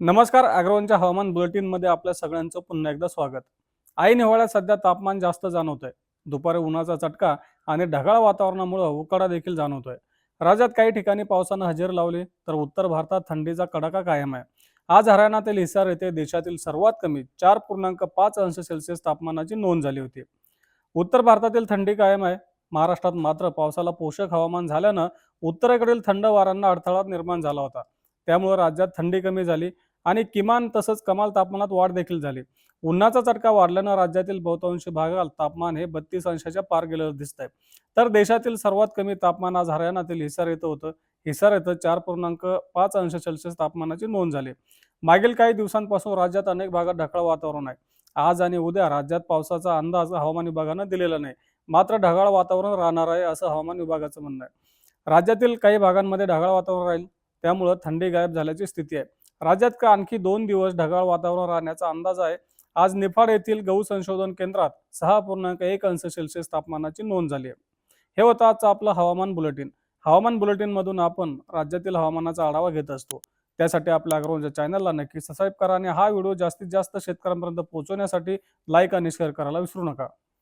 नमस्कार अॅग्रोवनच्या हवामान बुलेटिनमध्ये आपल्या सगळ्यांचं पुन्हा एकदा स्वागत. ऐन हिवाळ्यात सध्या तापमान जास्त जाणवतंय. दुपारी उन्हाचा चटका आणि ढगाळ वातावरणामुळे उकाडा देखील जाणवतोय. राज्यात काही ठिकाणी पावसानं हजेरी लावली तर उत्तर भारतात थंडीचा कडाका कायम आहे. आज हरियाणातील हिसार येथे देशातील सर्वात कमी चार पूर्णांक पाच अंश सेल्सिअस तापमानाची नोंद झाली होती. उत्तर भारतातील थंडी कायम आहे. महाराष्ट्रात मात्र पावसाला पोषक हवामान झाल्यानं उत्तरेकडील थंड वाऱ्यांना अडथळा निर्माण झाला होता. त्यामुळे राज्यात थंडी कमी झाली आणि किमान तसंच कमाल तापमानात वाढ देखील झाली. उन्हाचा चटका वाढल्यानं राज्यातील बहुतांशी भागात तापमान हे बत्तीस अंशाच्या पार गेलेलं दिसत आहे तर देशातील सर्वात कमी तापमान आज हरियाणातील हिसार येतं होतं. हिसार येथे चार पूर्णांक पाच अंश सेल्सिअस तापमानाची नोंद झाली. मागील काही दिवसांपासून राज्यात अनेक भागात ढगाळ वातावरण आहे. आज आणि उद्या राज्यात पावसाचा अंदाज हवामान विभागानं दिलेला नाही. मात्र ढगाळ वातावरण राहणार आहे असं हवामान विभागाचं म्हणणं आहे. राज्यातील काही भागांमध्ये ढगाळ वातावरण राहील. त्यामुळं थंडी गायब झाल्याची स्थिती आहे. राज्यात का आणखी दोन दिवस ढगाळ वातावरण राहण्याचा अंदाज आहे? आज निफाड येथील गहू संशोधन केंद्रात सहा पूर्णांक एक अंश सेल्सिअस तापमानाची नोंद झाली आहे. हे होतं आजचं आपलं हवामान बुलेटिन. हवामान बुलेटिनमधून आपण राज्यातील हवामानाचा आढावा घेत असतो. त्यासाठी आपल्या अग्रवालच्या चॅनलला नक्की सबस्क्राईब करा आणि हा व्हिडिओ जास्तीत जास्त शेतकऱ्यांपर्यंत पोहोचवण्यासाठी लाईक आणि शेअर करायला विसरू नका.